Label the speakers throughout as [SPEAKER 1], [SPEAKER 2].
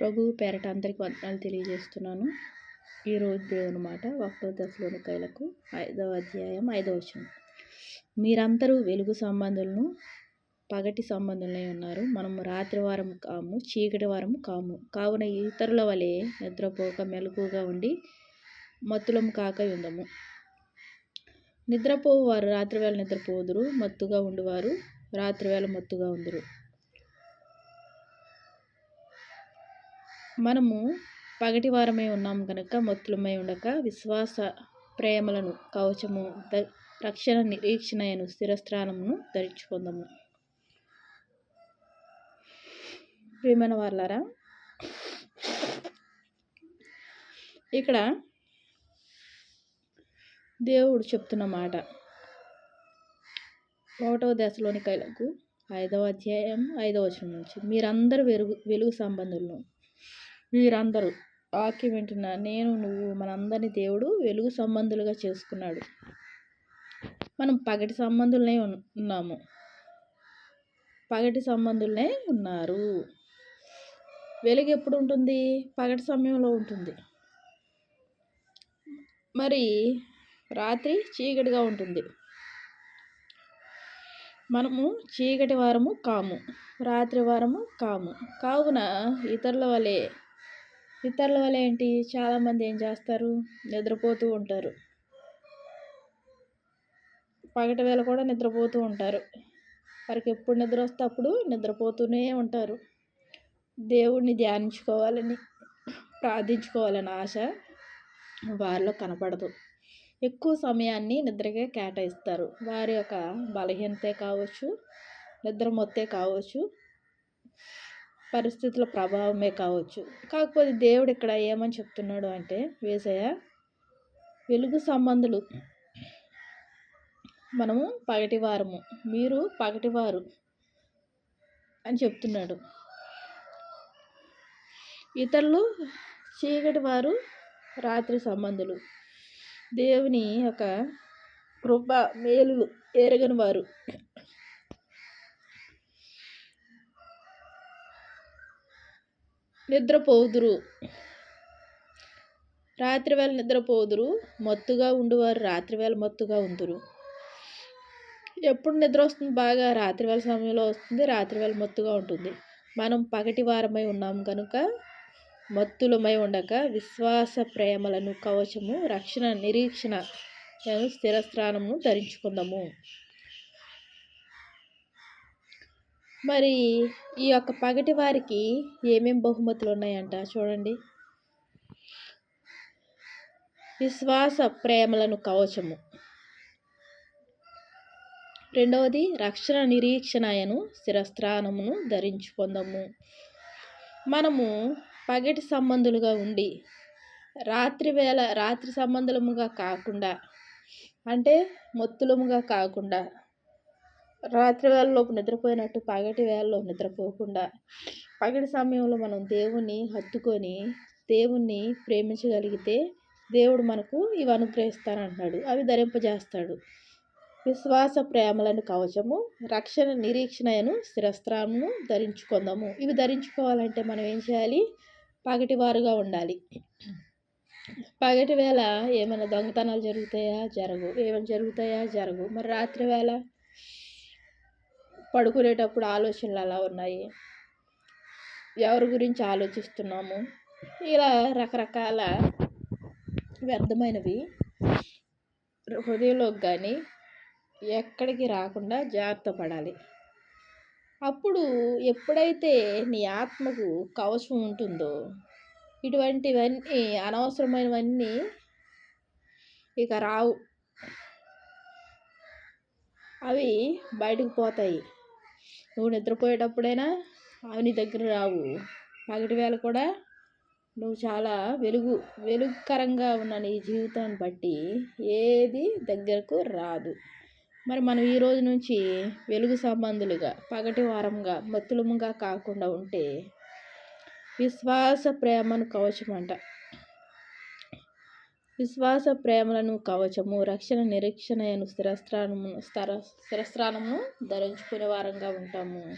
[SPEAKER 1] ప్రభు పేరట అందరికి వందనాలు తెలియజేస్తున్నాను. ఈరోజు దేవుని మాట ఒకటో దశలోని కైలకు ఐదవ అధ్యాయం ఐదవ వచనం. మీరందరూ వెలుగు సంబంధులను పగటి సంబంధులనే ఉన్నారు. మనము రాత్రి వారం కాము చీకటి వారం కాము. కావున ఇతరుల వలె నిద్రపోక మెలకుగా ఉండి మత్తులము కాక ఉందము నిద్రపోవు వారు రాత్రివేళ నిద్రపోదురు మత్తుగా ఉండివారు రాత్రివేళ మత్తుగా ఉందరు. మనము పగటి వారమే ఉన్నాం కనుక మొత్తులమై ఉండక విశ్వాస ప్రేమలను కవచము రక్షణ నిరీక్షణను స్థిరస్థానమును ధరించుకుందాము. ప్రియమైన వాళ్ళారా ఇక్కడ దేవుడు చెప్తున్న మాట. ఒకటవ దశలోని కైలకు ఐదవ అధ్యాయం ఐదవ వచనం నుంచి మీరందరూ వెలుగు వెలుగు సంబంధులను వీరందరూ వాక్యం వింటున్న నేను నువ్వు మనందరినీ దేవుడు వెలుగు సంబంధులుగా చేసుకున్నాడు. మనం పగటి సంబంధులనే ఉన్నాము. పగటి సంబంధులనే ఉన్నారు. వెలుగు ఎప్పుడు ఉంటుంది? పగటి సమయంలో ఉంటుంది. మరి రాత్రి చీకటిగా ఉంటుంది. మనము చీకటి వారము కాము. రాత్రి వారము కాము. కావున ఇతరుల వలె ఇతరుల వల్ల ఏంటి? చాలామంది ఏం చేస్తారు? నిద్రపోతూ ఉంటారు. పగటి వేళ కూడా నిద్రపోతూ ఉంటారు. వారికి ఎప్పుడు నిద్ర వస్తే అప్పుడు నిద్రపోతూనే ఉంటారు. దేవుణ్ణి ధ్యానించుకోవాలని ప్రార్థించుకోవాలని ఆశ వారిలో కనపడదు. ఎక్కువ సమయాన్ని నిద్రకే కేటాయిస్తారు. వారి యొక్క బలహీనతే కావచ్చు నిద్ర మొత్తే కావచ్చు. పరిస్థితుల ప్రభావమే కావచ్చు. కాకపోతే దేవుడు ఇక్కడ ఏమని చెప్తున్నాడు అంటే వేసయ్య వెలుగు సంబంధులు మనము పగటివారము. మీరు పగటివారు అని చెప్తున్నాడు. ఇతరులు చీకటి వారు రాత్రి సంబంధులు. దేవుని యొక్క కృప మేలులు ఎరగని వారు. నిద్రపోదురు. రాత్రివేళ నిద్రపోదురు. మత్తుగా ఉండువారు రాత్రివేళ మత్తుగా ఉందురు. ఎప్పుడు నిద్ర వస్తుంది? బాగా రాత్రివేళ సమయంలో వస్తుంది. రాత్రివేళ మత్తుగా ఉంటుంది. మనం పగటి వారమై ఉన్నాం కనుక మత్తులమై ఉండక విశ్వాస ప్రేమలను కవచము రక్షణ నిరీక్షణ స్థిరస్థానము ధరించుకుందాము. మరి ఈ యొక్క పగటి వారికి ఏమేం బహుమతులు ఉన్నాయంట చూడండి. విశ్వాస ప్రేమలను కవచము. రెండవది రక్షణ నిరీక్షణయను స్థిరస్థానమును ధరించుకుందాము మనము పగటి సంబంధులుగా ఉండి రాత్రి వేళ రాత్రి సంబంధులముగా కాకుండా అంటే మొత్తులముగా కాకుండా రాత్రి వేళలోపు నిద్రపోయినట్టు పగటి వేళలో నిద్రపోకుండా పగటి సమయంలో మనం దేవుణ్ణి హత్తుకొని దేవుణ్ణి ప్రేమించగలిగితే దేవుడు మనకు ఇవి అనుగ్రహిస్తానంటున్నాడు. అవి ధరింపజేస్తాడు. విశ్వాస ప్రేమలను కవచము రక్షణ నిరీక్షణను స్థిరస్త్రాలను ధరించుకుందాము. ఇవి ధరించుకోవాలంటే మనం ఏం చేయాలి? పగటివారుగా ఉండాలి. పగటి వేళ ఏమైనా దొంగతనాలు జరుగుతాయా? జరగు ఏమైనా జరుగుతాయా? జరగు మరి రాత్రి వేళ పడుకునేటప్పుడు ఆలోచనలు అలా ఉన్నాయి. ఎవరి గురించి ఆలోచిస్తున్నాము? ఇలా రకరకాల వ్యర్థమైనవి. హృదయంలోకి కానీ ఎక్కడికి రాకుండా జాగ్రత్త పడాలి. అప్పుడు ఎప్పుడైతే నీ ఆత్మకు కవచం ఉంటుందో ఇటువంటివన్నీ అనవసరమైనవన్నీ ఇక రావు. అవి బయటకు పోతాయి. నువ్వు నిద్రపోయేటప్పుడైనా అవి నీ దగ్గర రావు. పగటి వేళ కూడా నువ్వు చాలా వెలుగు వెలుగుకరంగా ఉన్న నీ జీవితాన్ని బట్టి ఏది దగ్గరకు రాదు. మరి మనం ఈ రోజు నుంచి వెలుగు సంబంధులుగా పగటి వారంగా మత్తులముగా కాకుండా ఉంటే విశ్వాస ప్రేమను కవచమంట. విశ్వాస ప్రేమలను కవచము రక్షణ నిరీక్షణను స్థిరస్థానము స్థర స్థిరస్థానము ధరించుకునే వారంగా ఉంటాము.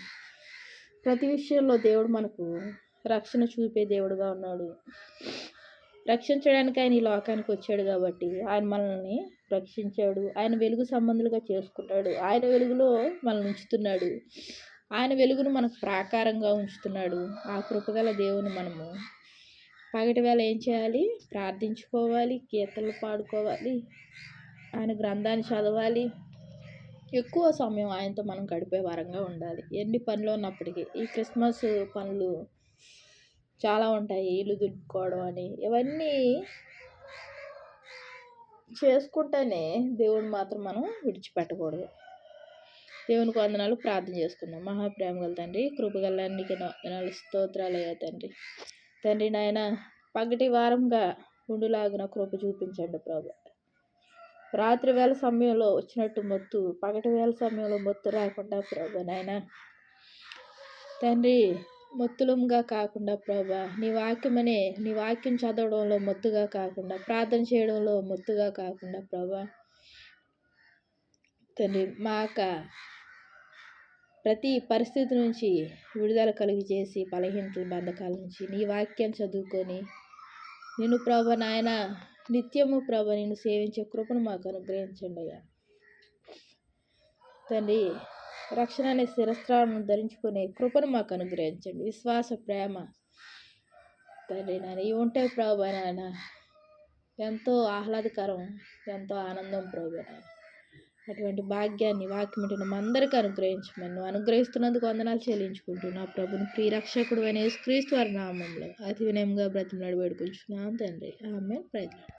[SPEAKER 1] ప్రతి విషయంలో దేవుడు మనకు రక్షణ చూపే దేవుడుగా ఉన్నాడు. రక్షించడానికి ఆయన ఈ లోకానికి వచ్చాడు కాబట్టి ఆయన మనల్ని రక్షించాడు. ఆయన వెలుగు సంబంధులుగా చేసుకున్నాడు. ఆయన వెలుగులో మనల్ని ఉంచుతున్నాడు. ఆయన వెలుగును మనకు ప్రాకారంగా ఉంచుతున్నాడు. ఆ కృపగల దేవుని మనము పగటి వేళ ఏం చేయాలి? ప్రార్థించుకోవాలి కీర్తనలు పాడుకోవాలి ఆయన గ్రంథాన్ని చదవాలి. ఎక్కువ సమయం ఆయనతో మనం గడిపే వారంగా ఉండాలి. ఎన్ని పనులు ఉన్నప్పటికీ ఈ క్రిస్మస్ పనులు చాలా ఉంటాయి. ఇల్లు దులుపుకోవడం అని. ఇవన్నీ చేసుకుంటేనే దేవుడు మాత్రం మనం విడిచిపెట్టకూడదు. దేవునికి వందనాలు. ప్రార్థన చేసుకుందాం. మహాప్రేమ గల తండ్రి కృపగల నీకు వందనాలు స్తోత్రాలు తండ్రి. తండ్రి నాయన పగటి వారంగా ఉండులాగిన కృప చూపించండి ప్రభు. రాత్రి వేళ సమయంలో వచ్చినట్టు మొత్తు పగటి వేళ సమయంలో మొత్తు రాకుండా ప్రభు నాయన. తండ్రి మొత్తులంగా కాకుండా ప్రభా నీ వాక్యమనే నీ వాక్యం చదవడంలో మొత్తుగా కాకుండా ప్రార్థన చేయడంలో మొత్తుగా కాకుండా ప్రభా. తండ్రి మాక ప్రతి పరిస్థితి నుంచి విడుదల కలిగి చేసి బలహీనతల బంధకాల నుంచి నీ వాక్యం చదువుకొని నేను ప్రభ నాయన నిత్యము ప్రభ నేను సేవించే కృపను మాకు అనుగ్రహించండి అయ్యా. తండ్రి రక్షణ అనే శిరస్త్రాలను ధరించుకునే కృపను మాకు అనుగ్రహించండి. విశ్వాస ప్రేమ. తండ్రి నాయన ఇవి ఉంటే ప్రభు నాయన ఎంతో ఆహ్లాదకరం ఎంతో ఆనందం ప్రభు నాయన. అటువంటి భాగ్యాన్ని వాక్యమిటిన అందరికీ అనుగ్రహించమని నువ్వు అనుగ్రహిస్తున్నందుకు వందనాలు చెల్లించుకుంటున్నా ప్రభుని ప్రియరక్షకుడు అనే క్రీస్తు వారి నామంలో అతి వినయంగా బ్రతిమలాడు వేడుకుంటున్నాను తండ్రి. ఆమె ప్రయత్నం